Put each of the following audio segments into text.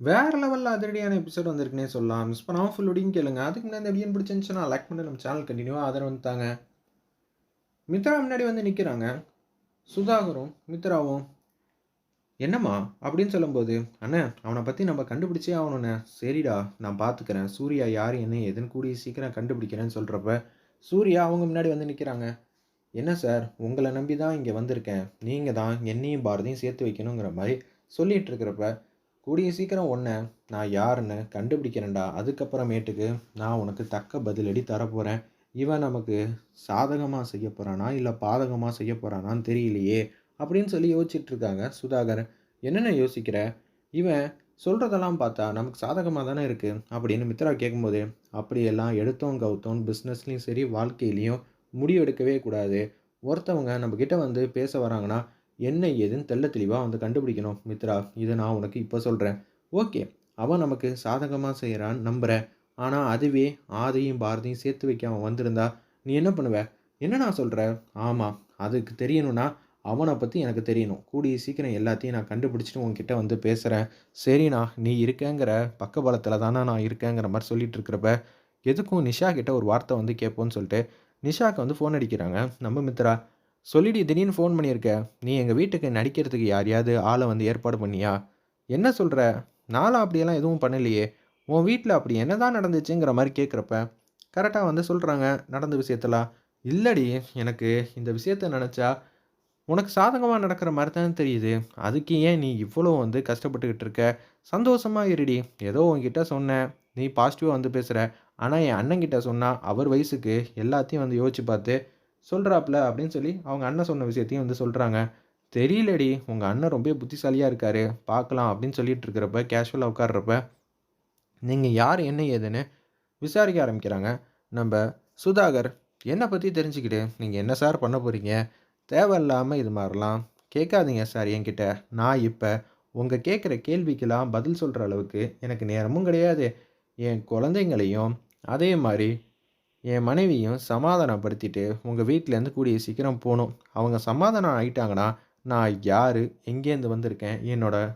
வேறு லெவலில் அதிரடியான எபிசோட் வந்திருக்குனே சொல்லலாம். மிஸ் பண்ணாமல் ஃபுல் ஒடியும் கேளுங்க. அதுக்கு முன்னாடி இந்த வீடியோ பிடிச்சிருந்துச்சுன்னா லைக் பண்ணி நம்ம சேனல் கண்டினியூவாக ஆதரவு வந்துட்டாங்க மித்ரா முன்னாடி வந்து நிற்கிறாங்க சுதாகரும் மித்ராவும் என்னம்மா? அப்படின்னு சொல்லும்போது அண்ணே அவனை பற்றி நம்ம கண்டுபிடிச்சே ஆகணுண்ணே சரிடா நான் பார்த்துக்கிறேன் சூர்யா யார் என்ன எதுன்னு கூடிய சீக்கிரம் கண்டுபிடிக்கிறேன்னு சொல்கிறப்ப சூர்யா அவங்க முன்னாடி வந்து நிற்கிறாங்க என்ன சார் உங்களை நம்பி தான் இங்கே வந்திருக்கேன். நீங்கள் தான் என்னையும் பாரதியும் சேர்த்து வைக்கணுங்கிற மாதிரி சொல்லிகிட்டு இருக்கிறப்ப கூடிய சீக்கிரம் ஒன்றை நான் யாருன்னு கண்டுபிடிக்கிறேன்டா. அதுக்கப்புறமேட்டுக்கு நான் உனக்கு தக்க பதிலடி தரப்போகிறேன் இவன் நமக்கு சாதகமாக செய்ய போகிறானா இல்லை பாதகமாக செய்ய போகிறானான்னு தெரியலையே அப்படின்னு சொல்லி யோசிச்சுட்ருக்காங்க சுதாகர். என்னென்ன யோசிக்கிற? இவன் சொல்கிறதெல்லாம் பார்த்தா நமக்கு சாதகமாக தானே இருக்குது அப்படின்னு மித்ரா கேட்கும்போது அப்படியெல்லாம் எடுத்தோம் கவுத்தோம் பிஸ்னஸ்லேயும் சரி வாழ்க்கையிலையும் முடிவெடுக்கவே கூடாது. ஒருத்தவங்க நம்மக்கிட்ட வந்து பேச வராங்கன்னா என்ன ஏதுன்னு தெள்ள தெளிவாக வந்து கண்டுபிடிக்கணும் மித்ரா. இதை நான் உனக்கு இப்போ சொல்கிறேன் ஓகே. அவன் நமக்கு சாதகமாக செய்கிறான்னு நம்புகிறேன் ஆனால் அதுவே ஆதையும் பாரதியும் சேர்த்து வைக்க அவன் வந்திருந்தா நீ என்ன பண்ணுவ? என்ன நான் சொல்கிறேன் ஆமாம் அதுக்கு தெரியணும்னா அவனை பற்றி எனக்கு தெரியணும். கூடிய சீக்கிரம் எல்லாத்தையும் நான் கண்டுபிடிச்சிட்டு உன்கிட்ட வந்து பேசுகிறேன் சரிண்ணா நீ இருக்கேங்கிற பக்கபலத்தில் தானே நான் இருக்கேங்கிற மாதிரி சொல்லிட்டு இருக்கிறப்ப எதுக்கும் நிஷா கிட்ட ஒரு வார்த்தை வந்து கேட்போன்னு சொல்லிட்டு நிஷாக்கு வந்து ஃபோன் அடிக்கிறாங்க. நம்ம மித்ரா சொல்லிடி திடீர்னு ஃபோன் பண்ணியிருக்க. நீ எங்கள் வீட்டுக்கு நடிக்கிறதுக்கு யாரையாவது ஆளை வந்து ஏற்பாடு பண்ணியா? என்ன சொல்கிற நானும் அப்படியெல்லாம் எதுவும் பண்ணலையே. உன் வீட்டில் அப்படி என்ன தான் நடந்துச்சுங்கிற மாதிரி கேட்குறப்ப கரெக்டாக வந்து சொல்கிறாங்க நடந்த விஷயத்தெல்லாம் இல்லடி எனக்கு இந்த விஷயத்த நினச்சா உனக்கு சாதகமாக நடக்கிற மாதிரி தான் தெரியுது. அதுக்கு ஏன் நீ இவ்வளோ வந்து கஷ்டப்பட்டுக்கிட்டு இருக்க? சந்தோஷமாக இருடி. ஏதோ உன்கிட்ட சொன்னேன். நீ பாசிட்டிவாக வந்து பேசுகிற ஆனால் என் அண்ணங்கிட்ட சொன்னால் அவர் வயசுக்கு எல்லாத்தையும் வந்து யோசிச்சு பார்த்து சொல்கிறாப்புல அப்படின்னு சொல்லி அவங்க அண்ணன் சொன்ன விஷயத்தையும் வந்து சொல்கிறாங்க தெரியலடி உங்கள் அண்ணன் ரொம்ப புத்திசாலியாக இருக்காரு பார்க்கலாம் அப்படின்னு சொல்லிட்டு இருக்கிறப்ப கேஷுவலாக உட்கார்றப்ப நீங்கள் யார் என்ன ஏதுன்னு விசாரிக்க ஆரம்பிக்கிறாங்க. நம்ம சுதாகர் என்னை பற்றி தெரிஞ்சுக்கிட்டு? நீங்கள் என்ன சார் பண்ண போகிறீங்க தேவையில்லாமல் இது மாதிரிலாம் கேட்காதீங்க சார் என்கிட்ட. நான் இப்போ உங்கள் கேட்குற கேள்விக்கெல்லாம் பதில் சொல்கிற அளவுக்கு எனக்கு நேரமும் கிடையாது. என் குழந்தைங்களையும் அதே மாதிரி என் மனைவியும் சமாதானப்படுத்திட்டு உங்கள் வீட்டிலேருந்து கூடிய சீக்கிரம் போகணும் அவங்க சமாதானம் ஆகிட்டாங்கன்னா நான் யார் எங்கேருந்து வந்திருக்கேன் என்னோடய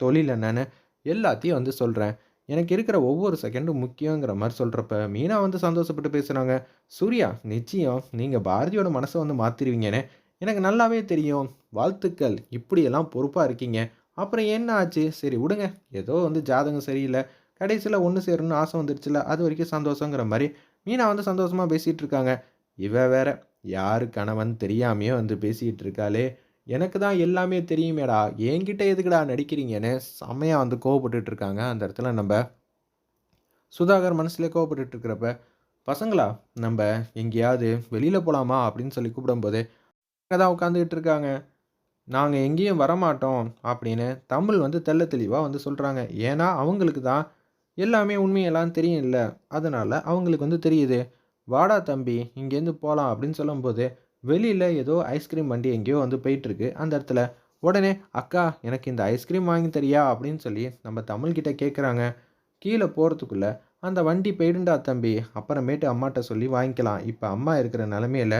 தொழில் என்னன்னு எல்லாத்தையும் வந்து சொல்கிறேன் எனக்கு இருக்கிற ஒவ்வொரு செகண்டும் முக்கியங்கிற மாதிரி சொல்கிறப்ப மீனா வந்து சந்தோஷப்பட்டு பேசுகிறாங்க சூர்யா நிச்சயம் நீங்கள் பாரதியோட மனசை வந்து மாற்றிடுவீங்கன்னு எனக்கு நல்லாவே தெரியும். வாழ்த்துக்கள் இப்படியெல்லாம் பொறுப்பாக இருக்கீங்க. அப்புறம் என்ன ஆச்சு? சரி விடுங்க. ஏதோ வந்து ஜாதகம் சரியில்லை. கடைசியில் ஒன்று சேரணும்னு ஆசை வந்துருச்சுல அது வரைக்கும் சந்தோஷங்கிற மாதிரி மீனா வந்து சந்தோஷமாக பேசிகிட்டு இருக்காங்க இவ வேற யாரு கணவன் தெரியாமையே வந்து பேசிகிட்டு இருக்காளே எனக்கு தான் எல்லாமே தெரியுமேடா. என்கிட்ட எதுக்குடா நடிக்கிறீங்கன்னு செம்மையாக வந்து கோவப்பட்டுட்டு இருக்காங்க அந்த இடத்துல நம்ம சுதாகர் மனசில் கோவப்பட்டுட்டு இருக்கிறப்ப பசங்களா நம்ம எங்கேயாவது வெளியில் போகலாமா அப்படின்னு சொல்லி கூப்பிடும்போது அங்கே தான் உட்காந்துக்கிட்டு இருக்காங்க நாங்கள் எங்கேயும் வரமாட்டோம். அப்படின்னு தமிழ் வந்து தெள்ள தெளிவாக வந்து சொல்கிறாங்க ஏன்னா அவங்களுக்கு தான் எல்லாமே உண்மையெல்லாம் தெரியும் இல்லை அதனால் அவங்களுக்கு வந்து தெரியுது வாடா தம்பி இங்கேருந்து போகலாம் அப்படின்னு சொல்லும்போது வெளியில் ஏதோ ஐஸ்கிரீம் வண்டி எங்கேயோ வந்து போயிட்டுருக்கு. அந்த இடத்துல உடனே அக்கா எனக்கு இந்த ஐஸ்கிரீம் வாங்கி தரியா அப்படின்னு சொல்லி நம்ம தமிழ்கிட்ட கேட்குறாங்க கீழே போகிறதுக்குள்ளே அந்த வண்டி போயிடுண்டா தம்பி அப்புறமேட்டு அம்மாட்ட சொல்லி வாங்கிக்கலாம். இப்போ அம்மா இருக்கிற நிலமையில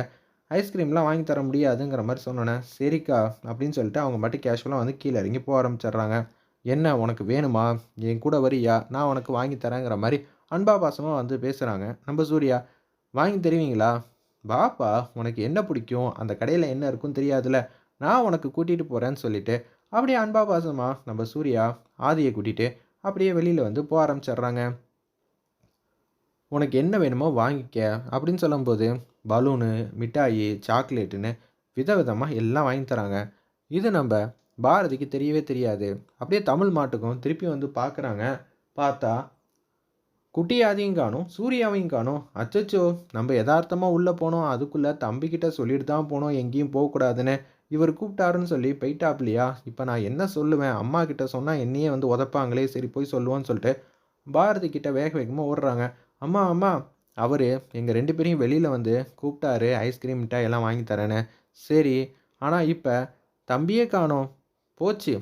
ஐஸ்கிரீம்லாம் வாங்கி தர முடியாதுங்கிற மாதிரி சொன்னோன்னே சரிக்கா அப்படின்னு சொல்லிட்டு அவங்க மட்டும் கேஷுவலாக வந்து கீழே இறங்கி போக ஆரம்பிச்சிடுறாங்க. என்ன உனக்கு வேணுமா? என் கூட வரியா? நான் உனக்கு வாங்கி தரேங்கிற மாதிரி அன்பா பாசமாக வந்து பேசுகிறாங்க நம்ம சூர்யா வாங்கி தருவீங்களா? பாப்பா உனக்கு என்ன பிடிக்கும்? அந்த கடையில் என்ன இருக்குன்னு தெரியாதுல்ல? நான் உனக்கு கூட்டிகிட்டு போகிறேன்னு சொல்லிட்டு அப்படியே அன்பா பாசமாக நம்ம சூர்யா ஆதியை கூட்டிகிட்டு அப்படியே வெளியில் வந்து போக ஆரம்பிச்சிடுறாங்க. உனக்கு என்ன வேணுமோ வாங்கிக்க அப்படின்னு சொல்லும்போது பலூனு மிட்டாயி சாக்லேட்டுன்னு விதவிதமாக எல்லாம் வாங்கி தராங்க. இது நம்ம பாரதிக்கு தெரியவே தெரியாது. அப்படியே தமிழ் மாட்டுக்கும் திருப்பி வந்து பார்க்குறாங்க பார்த்தா குட்டியாதையும் காணும் சூர்யாவையும் காணும். அச்சச்சோ நம்ம யதார்த்தமாக உள்ளே போனோம். அதுக்குள்ளே தம்பிக்கிட்ட சொல்லிட்டு தான் போனோம். எங்கேயும் போகக்கூடாதுன்னு இவர் கூப்பிட்டாருன்னு சொல்லி போயிட்டாப்லையா? இப்போ நான் என்ன சொல்லுவேன்? அம்மா கிட்ட சொன்னால் என்னையே வந்து உதப்பாங்களே. சரி போய் சொல்லுவோன்னு சொல்லிட்டு பாரதி கிட்ட வேக வேகமாக ஓடுறாங்க. அம்மா அம்மா அவர் எங்கள் ரெண்டு பேரையும் வெளியில் வந்து கூப்பிட்டாரு. ஐஸ்கிரீம் மிட்டாய் எல்லாம் வாங்கி தரேன்னு. சரி ஆனால் இப்போ தம்பியே காணோம். போச்சு.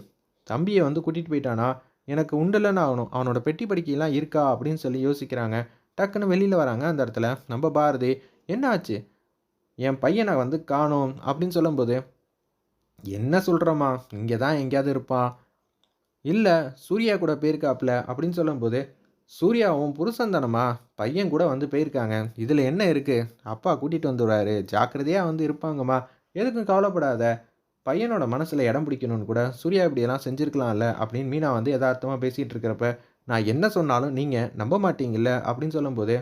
தம்பியை வந்து கூட்டிகிட்டு போயிட்டானா? எனக்கு உண்டலன்னு ஆகணும். அவனோட பெட்டி படிக்கையெல்லாம் இருக்கா? அப்படின்னு சொல்லி யோசிக்கிறாங்க. டக்குன்னு வெளியில் வராங்க அந்த இடத்துல. நம்ம பாரதி என்ன ஆச்சு? என் பையனை வந்து காணோம் அப்படின்னு சொல்லும்போது என்ன சொல்கிறோம்மா இங்கே தான் எங்கேயாவது இருப்பான் இல்லை சூர்யா கூட போயிருக்காப்புல அப்படின்னு சொல்லும்போது சூர்யாவும் புருஷன் தானம்மா பையன் கூட வந்து போயிருக்காங்க. இதில் என்ன இருக்குது அப்பா கூட்டிகிட்டு வந்துடுறாரு. ஜாக்கிரதையாக வந்து இருப்பாங்கம்மா. எதுக்கும் கவலைப்படாத. பையனோட மனசில் இடம் பிடிக்கணும்னு கூட சூர்யா இப்படியெல்லாம் செஞ்சுருக்கலாம்ல அப்படின்னு மீனா வந்து யதார்த்தமாக பேசிகிட்டு இருக்கிறப்ப நான் என்ன சொன்னாலும் நீங்கள் நம்ப மாட்டீங்கல்ல அப்படின்னு சொல்லும்போது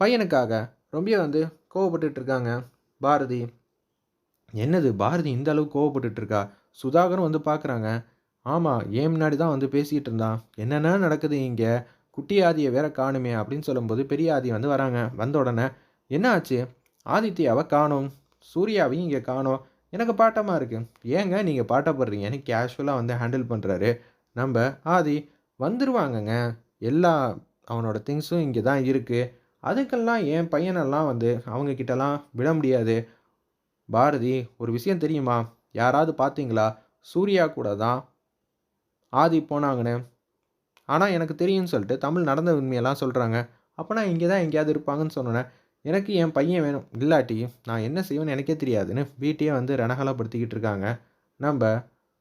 பையனுக்காக ரொம்ப வந்து கோவப்பட்டுட்டு இருக்காங்க பாரதி. என்னது பாரதி இந்த அளவுக்கு கோவப்பட்டுட்டு இருக்கா? சுதாகரும் வந்து பார்க்குறாங்க ஆமாம் ஏன் முன்னாடி தான் வந்து பேசிகிட்டு இருந்தான். என்னென்ன நடக்குது இங்கே? குட்டி ஆதியை வேற காணுமே அப்படின்னு சொல்லும்போது பெரிய ஆதி வந்து வராங்க. வந்த உடனே என்ன ஆச்சு ஆதித்யாவை காணோம். சூர்யாவையும் இங்கே காணோம். எனக்கு பாட்டமாக இருக்குது ஏங்க நீங்கள் பாட்டப்படுறீங்கன்னு கேஷுவலாக வந்து ஹேண்டில் பண்ணுறாரு நம்ம ஆதி வந்துருவாங்கங்க. எல்லா அவனோட திங்ஸும் இங்கே தான் இருக்குது அதுக்கெல்லாம் என் பையனெல்லாம் வந்து அவங்கக்கிட்டலாம் விட முடியாது. பாரதி ஒரு விஷயம் தெரியுமா? யாராவது பார்த்தீங்களா சூர்யா கூட தான் ஆதி போனாங்கன்னு. ஆனால் எனக்கு தெரியும்னு சொல்லிட்டு தமிழ் நடந்த உண்மையெல்லாம் சொல்கிறாங்க அப்போனா இங்கே தான் எங்கேயாவது இருப்பாங்கன்னு சொன்னேன். எனக்கு என் பையன் வேணும். இல்லாட்டி நான் என்ன செய்வேன்னு எனக்கே தெரியாதுன்னு வீட்டையே வந்து ரணகலப்படுத்திக்கிட்டு இருக்காங்க. நம்ம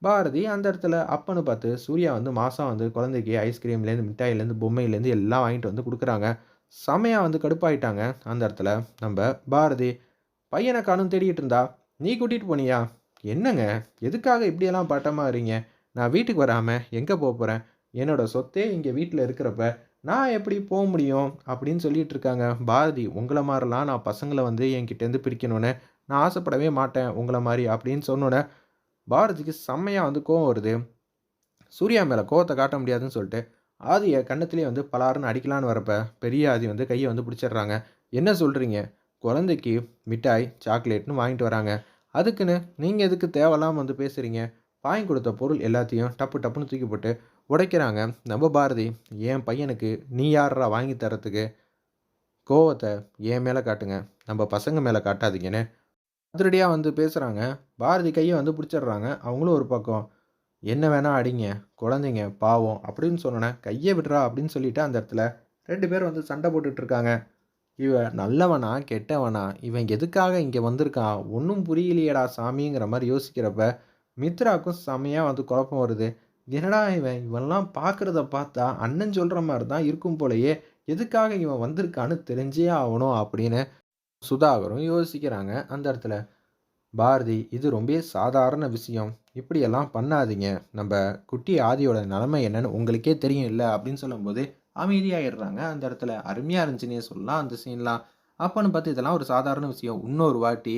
பாரதி அந்த இடத்துல அப்பன்னு பார்த்து சூர்யா வந்து மாதம் வந்து குழந்தைக்கு ஐஸ்கிரீம்லேருந்து மிட்டாயிலேருந்து பொம்மையிலேருந்து எல்லாம் வாங்கிட்டு வந்து கொடுக்குறாங்க. செமையாக வந்து கடுப்பாயிட்டாங்க அந்த இடத்துல. நம்ம பாரதி பையனை காணும் தேடிட்டு இருந்தா? நீ கூட்டிகிட்டு போனியா? என்னங்க? எதுக்காக இப்படியெல்லாம் பாட்டமாக இருங்க நான் வீட்டுக்கு வராமல் எங்கே போக போகிறேன் என்னோடய சொத்தே இங்கே வீட்டில் இருக்கிறப்ப நான் எப்படி போக முடியும்? அப்படின்னு சொல்லிட்டு இருக்காங்க பாரதி உங்களை மாதிரிலாம் நான் பசங்களை வந்து என்கிட்டேருந்து பிரிக்கணும்னு நான் ஆசைப்படவே மாட்டேன் உங்களை மாதிரி அப்படின்னு சொன்னோன்னே பாரதிக்கு செம்மையாக வந்து கோவம் வருது. சூர்யா மேலே கோவத்தை காட்ட முடியாதுன்னு சொல்லிட்டு ஆதியை கண்ணத்துலேயே வந்து பலாருன்னு அடிக்கலான்னு வரப்ப பெரிய ஆதி வந்து கையை வந்து பிடிச்சிடுறாங்க. என்ன சொல்கிறீங்க குழந்தைக்கு மிட்டாய் சாக்லேட்னு வாங்கிட்டு வராங்க. அதுக்குன்னு நீங்கள் எதுக்கு தேவையில்லாமல் வந்து பேசுகிறீங்க வாங்கி கொடுத்த பொருள் எல்லாத்தையும் டப்பு டப்புன்னு தூக்கி போட்டு உடைக்கிறாங்க. நம்ம பாரதி என் பையனுக்கு நீ யாரா வாங்கி தரத்துக்கு கோவத்தை என் மேலே காட்டுங்க. நம்ம பசங்க மேலே காட்டாதீங்கன்னு. அதிரடியாக வந்து பேசுகிறாங்க பாரதி கையை வந்து பிடிச்சிடுறாங்க. அவங்களும் ஒரு பக்கம் என்ன வேணால் அடிங்க குழந்தைங்க பாவம் அப்படின்னு சொன்னோன்னே கையை விடுறா அப்படின்னு சொல்லிட்டு அந்த இடத்துல ரெண்டு பேரும் வந்து சண்டை போட்டுட்ருக்காங்க இவன் நல்லவனா கெட்டவனா இவன் எதுக்காக இங்கே வந்திருக்கான் ஒன்றும் புரியலையேடா சாமிங்கிற மாதிரி யோசிக்கிறப்ப மித்ராவுக்கும் செமையாக வந்து குழப்பம் வருது. என்னடா இவன்? இவன்லாம் பார்க்குறத பார்த்தா அண்ணன் சொல்கிற மாதிரி தான் இருக்கும் போலயே எதுக்காக இவன் வந்திருக்கான்னு தெரிஞ்சே ஆகணும் அப்படின்னு சுதாகரும் யோசிக்கிறாங்க அந்த இடத்துல. பாரதி இது ரொம்ப சாதாரண விஷயம். இப்படியெல்லாம் பண்ணாதீங்க. நம்ம குட்டி ஆதியோட நிலமை என்னன்னு உங்களுக்கே தெரியும் இல்லை அப்படின்னு சொல்லும்போது அமைதியாகிடுறாங்க அந்த இடத்துல. அருமையாக இருந்துச்சுன்னே சொல்லலாம் அந்த சீன்லாம் அப்போன்னு பார்த்து இதெல்லாம் ஒரு சாதாரண விஷயம். இன்னொரு வாட்டி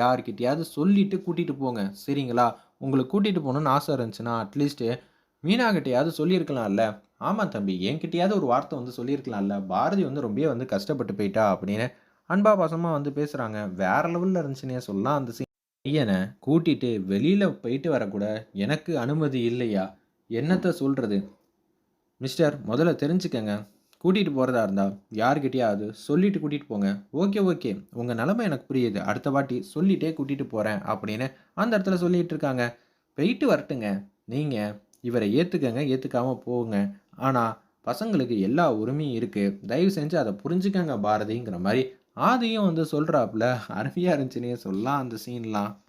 யார்கிட்டயாவது சொல்லிட்டு கூட்டிகிட்டு போங்க. சரிங்களா? உங்களுக்கு கூட்டிகிட்டு போகணுன்னு ஆசை இருந்துச்சுன்னா அட்லீஸ்ட்டு மீனாகிட்டையாவது சொல்லியிருக்கலாம்ல. ஆமாம் தம்பி என்கிட்டயாவது ஒரு வார்த்தை வந்து சொல்லியிருக்கலாம்ல. பாரதி வந்து ரொம்ப வந்து கஷ்டப்பட்டு போயிட்டா அப்படின்னு அன்பா பாசமாக வந்து பேசுகிறாங்க வேற லெவலில் இருந்துச்சுன்னே சொல்லலாம். அந்த சீன் பையனை கூட்டிட்டு வெளியில் போயிட்டு வரக்கூட எனக்கு அனுமதி இல்லையா? என்னத்தை சொல்கிறது மிஸ்டர் முதல்ல தெரிஞ்சுக்கங்க. கூட்டிகிட்டு போகிறதா இருந்தால் யார்கிட்டயாவது சொல்லிட்டு கூட்டிகிட்டு போங்க. Okay okay. உங்கள் நிலமை எனக்கு புரியுது. அடுத்த வாட்டி சொல்லிட்டே கூட்டிகிட்டு போகிறேன் அப்படின்னு அந்த இடத்துல சொல்லிகிட்டு இருக்காங்க. போயிட்டு வரட்டுங்க. நீங்கள் இவரை ஏற்றுக்கங்க ஏற்றுக்காமல் போங்க. ஆனால் பசங்களுக்கு எல்லா உரிமையும் இருக்குது தயவு செஞ்சு அதை புரிஞ்சுக்கங்க பாரதிங்கிற மாதிரி. ஆதியும் வந்து சொல்கிறாப்புல அருமையாக இருந்துச்சுன்னே சொல்லலாம் அந்த சீன்லாம்